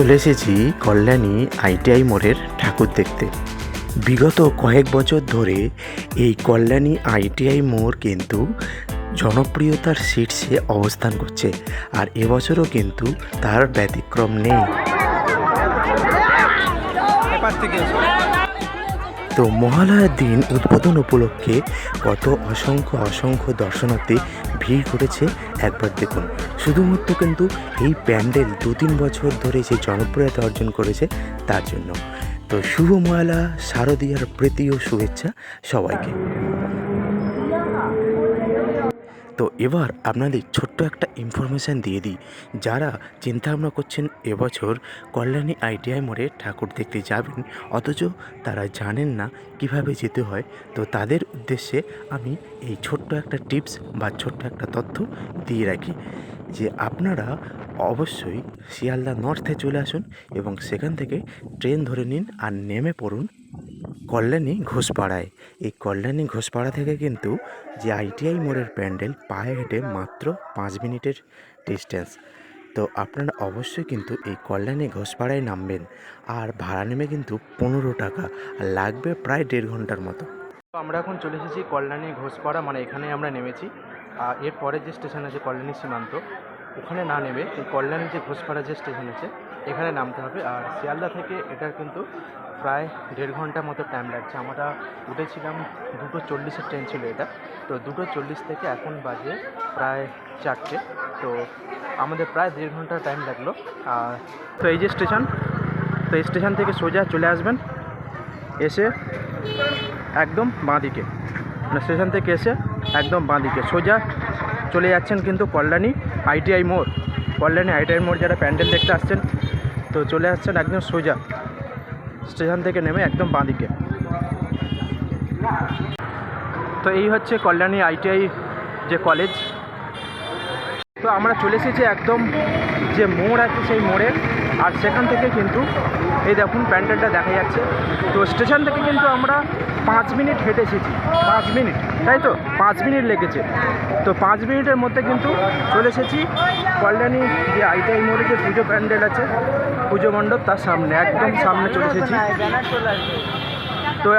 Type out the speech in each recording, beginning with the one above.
চলে এসেছি কল্যাণী আইটিআই মোড়ের ঠাকুর দেখতে। বিগত কয়েক বছর ধরে এই কল্যাণী আইটিআই মোড় কিন্তু জনপ্রিয়তার শীর্ষে অবস্থান করছে আর এবছরও কিন্তু তার ব্যতিক্রম নেই। তো মহালয়ার দিন উদ্বোধন উপলক্ষে কত অসংখ্য অসংখ্য দর্শনার্থী ভিড় করেছে। একবার দেখুন, শুধুমাত্র কিন্তু এই প্যান্ডেল দু তিন বছর ধরে যে জনপ্রিয়তা অর্জন করেছে তার জন্য। তো শুভ মহালয়া, শারদীয়ার প্রীতি ও শুভেচ্ছা সবাইকে। তো এবার আপনাদের ছোট্ট একটা ইনফরমেশান দিয়ে দিই। যারা চিন্তা ভাবনা করছেন এবছর কল্যাণী আইটিআই মোড়ে ঠাকুর দেখতে যাবেন, অথচ তারা জানেন না কীভাবে যেতে হয়, তো তাদের উদ্দেশ্যে আমি এই ছোট্ট একটা টিপস বা ছোট্ট একটা তথ্য দিয়ে রাখি যে আপনারা অবশ্যই শিয়ালদা নর্থে চলে আসুন এবং সেখান থেকে ট্রেন ধরে নিন আর নেমে পড়ুন কল্যাণী ঘোষপাড়ায়। এই কল্যাণী ঘোষপাড়া থেকে কিন্তু যে আইটিআই মোড়ের প্যান্ডেল পায়ে হেঁটে মাত্র পাঁচ মিনিটের ডিস্টেন্স তো আপনারা অবশ্যই কিন্তু এই কল্যাণী ঘোষপাড়ায় নামবেন। আর ভাড়া নেমে কিন্তু পনেরো টাকা। আর লাগবে প্রায় দেড় ঘণ্টার মতো। তো আমরা এখন চলে এসেছি কল্যাণী ঘোষপাড়া মানে এখানে আমরা নেমেছি। আর এর পরের যে স্টেশন আছে কল্যাণী সীমান্ত, ওখানে না নেমে এই কল্যাণী যে ঘোষপাড়া যে স্টেশন আছে এখানে নামতে হবে। আর শিয়ালদা থেকে এটা কিন্তু প্রায় দেড় ঘণ্টার মতো টাইম লাগছে। আমরা উঠেছিলাম দুটো চল্লিশের ট্রেন ছিল এটা। তো দুটো চল্লিশ থেকে এখন বাজে প্রায় চারটে। তো আমাদের প্রায় দেড় ঘণ্টা টাইম লাগল। আর তো এই যে স্টেশন তো এই স্টেশন থেকে সোজা চলে আসবেন। এসে একদম বাঁ দিকে মানে স্টেশন থেকে এসে একদম বাঁ দিকে সোজা চলে যাচ্ছেন কিন্তু কল্যাণী আইটিআই মোড়। কল্যাণী আইটিআই মোড় যারা প্যান্ডেল দেখতে আসছেন তো চলে আসছেন একদম সোজা। স্টেশন থেকে নেমে একদম বাঁদিকে তো এই হচ্ছে কল্যাণী আইটিআই যে কলেজ। তো আমরা চলে এসেছি একদম যে মোড় আছে সেই মোড়ে। আর সেখান থেকে কিন্তু এই দেখুন প্যান্ডেলটা দেখা যাচ্ছে। তো স্টেশন থেকে কিন্তু আমরা পাঁচ মিনিট হেঁটে এসেছি। পাঁচ মিনিট, তাই তো? পাঁচ মিনিট লেগেছে। তো পাঁচ মিনিটের মধ্যে কিন্তু চলে এসেছি। কল্যাণী যে আইটিআই মোড়ে যে পুজো প্যান্ডেল আছে, পুজো মণ্ডপ, তার সামনে, একদম সামনে চলে এসেছি। তো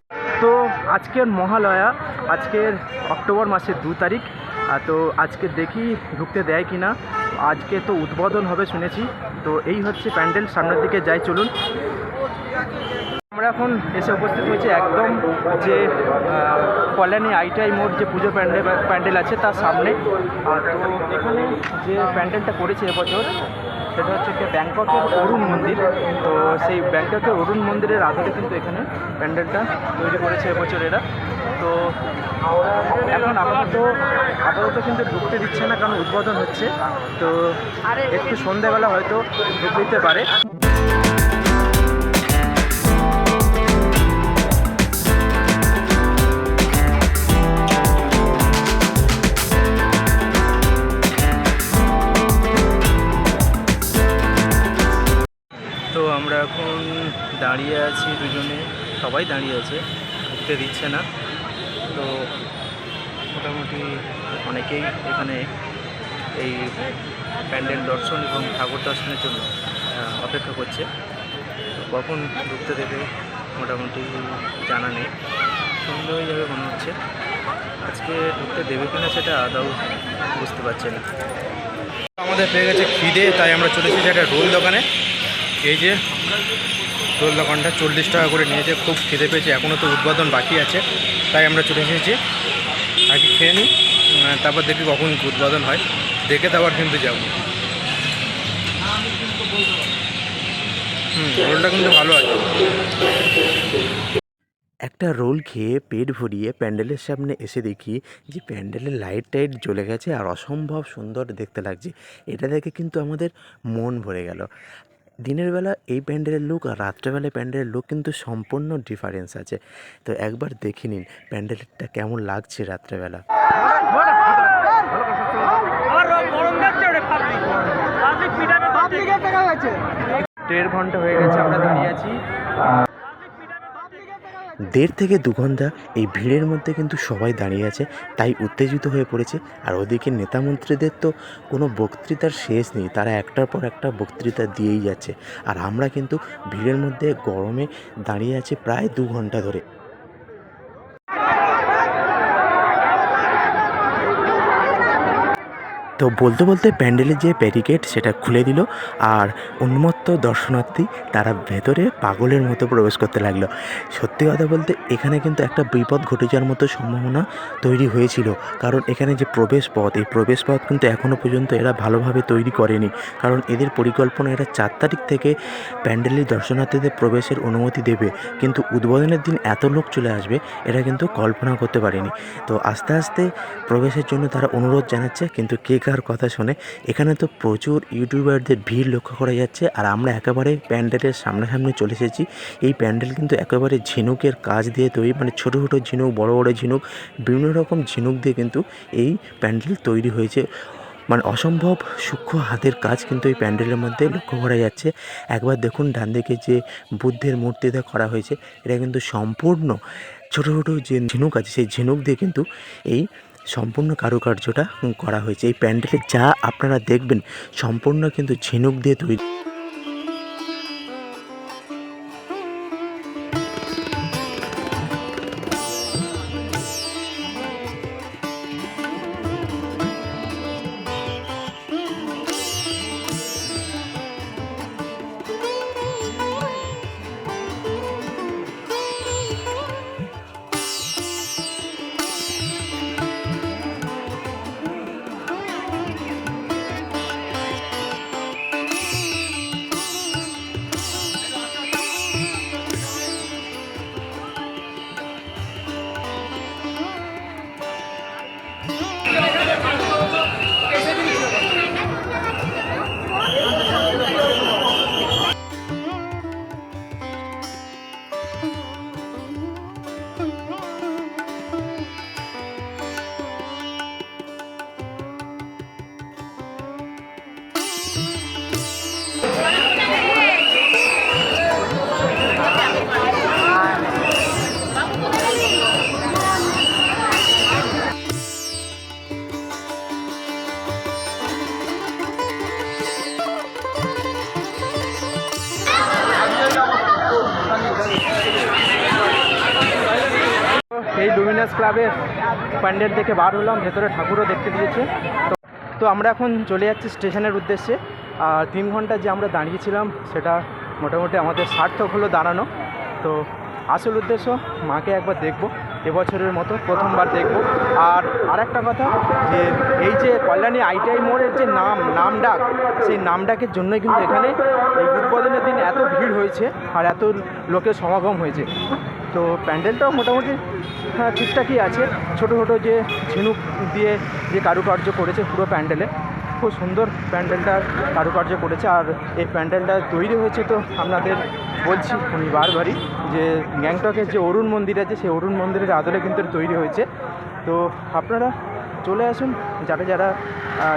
তো আজকের মহালয়া, আজকের অক্টোবর মাসের দু তারিখ। তো আজকে দেখি ঢুকতে দেয় কি না আজকে তো উদ্বোধন হবে শুনেছি। তো এই হচ্ছে প্যান্ডেল, সামনের দিকে যাই, চলুন। এখন এসে উপস্থিত হয়েছে একদম যে কল্যাণী আইটিআই মোড় যে পুজো প্যান্ডেল প্যান্ডেল আছে তার সামনে। তো এখানে যে প্যান্ডেলটা করেছে এবছর, সেটা হচ্ছে কি ব্যাংককের অরুণ মন্দির। তো সেই ব্যাংককের অরুণ মন্দিরের আধারে কিন্তু এখানে প্যান্ডেলটা তৈরি করেছে এবছর এরা। তো এখন আপাতত আপাতত কিন্তু ঢুকতে দিচ্ছে না, কারণ উদ্বোধন হচ্ছে। তো একটু সন্ধ্যাবেলা হয়তো ঢুকতে দিতে পারে। দাঁড়িয়ে আছি দুজনে, সবাই দাঁড়িয়ে আছে, ঢুকতে দিচ্ছে না। তো মোটামুটি অনেকেই এখানে এই প্যান্ডেল দর্শন এবং ঠাকুর দর্শনের জন্য অপেক্ষা করছে। কখন ঢুকতে দেবে মোটামুটি জানা নেই। সন্ধ্যা হয়ে যাবে মনে হচ্ছে। আজকে ঢুকতে দেবে কিনা সেটা আদৌ বুঝতে পারছে না। আমাদের পেয়ে গেছে খিদে, তাই আমরা চলে এসেছি একটা রোল দোকানে। এই যে রোল দোকানটা চল্লিশ টাকা করে নিয়েছে, খুব খেতে পেয়েছে এখনও তো উদ্বোধন বাকি আছে, তাই আমরা চলে এসেছি। আগে খেয়ে নিই তারপর দেখি কখন উদ্বোধন হয়। দেখে তারপর কিন্তু যাব। হুম, রোলটা কিন্তু ভালো আছে। একটা রোল খেয়ে পেট ভরিয়ে প্যান্ডেলের সামনে এসে দেখি যে প্যান্ডেলের লাইট টাইট জ্বলে গেছে আর অসম্ভব সুন্দর দেখতে লাগছে। এটা দেখে কিন্তু আমাদের মন ভরে গেল। দিনের বেলা এই প্যান্ডেলের লুক আর রাত্রেবেলায় প্যান্ডেলের লুক কিন্তু সম্পূর্ণ ডিফারেন্স আছে। তো একবার দেখে নিন প্যান্ডেলটা কেমন লাগছে রাত্রেবেলা। দেড় ঘণ্টা হয়ে গেছে আমরা দাঁড়িয়ে আছি। দেড় থেকে দু ঘণ্টা এই ভিড়ের মধ্যে কিন্তু সবাই দাঁড়িয়ে আছে, তাই উত্তেজিত হয়ে পড়েছে। আর ওদিকে নেতামন্ত্রীদের তো কোনো বক্তৃতার শেষ নেই, তারা একটার পর একটা বক্তৃতা দিয়েই যাচ্ছে। আর আমরা কিন্তু ভিড়ের মধ্যে গরমে দাঁড়িয়ে আছি প্রায় দু ঘণ্টা ধরে। তো বলতে বলতে প্যান্ডেলের যে ব্যারিকেড সেটা খুলে দিল আর উন্মত্ত দর্শনার্থী তারা ভেতরে পাগলের মতো প্রবেশ করতে লাগল। সত্যি কথা বলতে এখানে কিন্তু একটা বিপদ ঘটে যাওয়ার মতো সম্ভাবনা তৈরি হয়েছিল। কারণ এখানে যে প্রবেশ পথ, এই প্রবেশ পথ কিন্তু এখনও পর্যন্ত এরা ভালোভাবে তৈরি করেনি। কারণ এদের পরিকল্পনা এরা চার তারিখ থেকে প্যান্ডেলের দর্শনার্থীদের প্রবেশের অনুমতি দেবে। কিন্তু উদ্বোধনের দিন এত লোক চলে আসবে, এরা কিন্তু কল্পনা করতে পারেনি। তো আস্তে আস্তে প্রবেশের জন্য তারা অনুরোধ জানাচ্ছে, কিন্তু কে কার কথা শুনে এখানে তো প্রচুর ইউটিউবারদের ভিড় লক্ষ্য করা যাচ্ছে আর আমরা একেবারে প্যান্ডেলের সামনাসামনি চলে এসেছি। এই প্যান্ডেল কিন্তু একেবারে ঝিনুকের কাজ দিয়ে তৈরি মানে ছোটো ছোটো ঝিনুক, বড় বড় ঝিনুক, বিভিন্ন রকম ঝিনুক দিয়ে কিন্তু এই প্যান্ডেল তৈরি হয়েছে। মানে অসম্ভব সূক্ষ্ম হাতের কাজ কিন্তু এই প্যান্ডেলের মধ্যে লক্ষ্য করা যাচ্ছে। একবার দেখুন ডান দিকে যে বুদ্ধের মূর্তিটা করা হয়েছে, এটা কিন্তু সম্পূর্ণ ছোটো ছোটো যে ঝিনুক আছে, সেই ঝিনুক দিয়ে কিন্তু এই সম্পূর্ণ কারুকার্যটা করা হয়েছে। এই প্যান্ডেলে যা আপনারা দেখবেন সম্পূর্ণ কিন্তু ঝিনুক দিয়ে তৈরি। লুমিনাস ক্লাবের প্যান্ডেল থেকে বার হলাম, ভেতরে ঠাকুরও দেখতে দিয়েছে। তো তো আমরা এখন চলে যাচ্ছি স্টেশনের উদ্দেশ্যে। আর তিন ঘণ্টা যে আমরা দাঁড়িয়েছিলাম, সেটা মোটামুটি আমাদের সার্থক হলো দাঁড়ানো। তো, আসল উদ্দেশ্য, মাকে একবার দেখব, এবছরের মতো প্রথমবার দেখব। আর আরেকটা কথা, যে এই যে কল্যাণী আইটিআই মোড়ের যে নাম নাম ডাক সেই নাম ডাকের জন্যই কিন্তু এখানে এই উদ্বোধনের দিন এত ভিড় হয়েছে, আর এত লোকের সমাগম হয়েছে। তো, প্যান্ডেলটাও মোটামুটি হ্যাঁ ঠিকঠাকই আছে। ছোটো ছোটো যে ঝিনুক দিয়ে যে কারুকার্য করেছে পুরো প্যান্ডেলে, খুব সুন্দর প্যান্ডেলটার কারুকার্য করেছে। আর এই প্যান্ডেলটা তৈরি হয়েছে তো আপনাদের বলছি আমি বারবারই যে গ্যাংটকের যে অরুণ মন্দির আছে, সেই অরুণ মন্দিরের আদলে কিন্তু তৈরি হয়েছে। তো আপনারা চলে আসুন, যারা যারা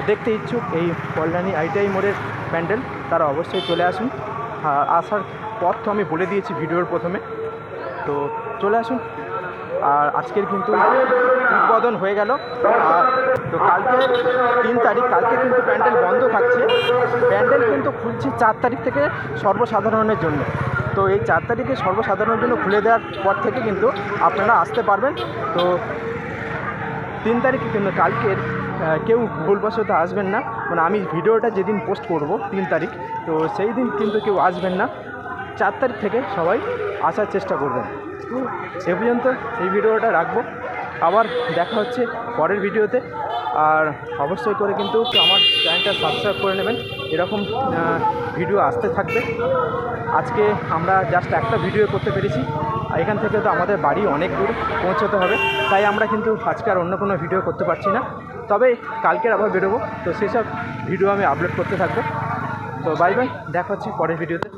দেখতে ইচ্ছুক এই কল্যাণী আইটিআই মোড়ের প্যান্ডেল, তারা অবশ্যই চলে আসুন। আসার পথ তো আমি বলে দিয়েছি ভিডিওর প্রথমে। তো চলে আসুন আর আজকের কিন্তু উদ্বোধন হয়ে গেল। আর তো কালকে তিন তারিখ, কালকে কিন্তু প্যান্ডেল বন্ধ থাকছে। প্যান্ডেল কিন্তু খুলছে চার তারিখ থেকে সর্বসাধারণের জন্য। তো এই চার তারিখে সর্বসাধারণের জন্য খুলে দেওয়ার পর থেকে কিন্তু আপনারা আসতে পারবেন। তো তিন তারিখে কিন্তু কালকের কেউ ভুলবশত আসবেন না। মানে আমি ভিডিওটা যেদিন পোস্ট করব, তিন তারিখ, তো সেই দিন কিন্তু কেউ আসবেন না। চার তারিখ থেকে সবাই আসার চেষ্টা করবেন। এ পর্যন্ত এই ভিডিওটা রাখব। আবার দেখা হচ্ছে পরের ভিডিওতে। আর অবশ্যই করে কিন্তু আমার চ্যানেলটা সাবস্ক্রাইব করে নেবেন। এরকম ভিডিও আসতে থাকবে। আজকে আমরা জাস্ট একটা ভিডিও করতে পেরেছি। এখান থেকে তো আমাদের বাড়ি অনেক দূর পৌঁছতে হবে। তাই আমরা কিন্তু আজকে আর অন্য কোনো ভিডিও করতে পারছি না। তবে কালকের আবার বেরোবো। তো সেসব ভিডিও আমি আপলোড করতে থাকব। তো বাই বাই দেখা হচ্ছে পরের ভিডিওতে।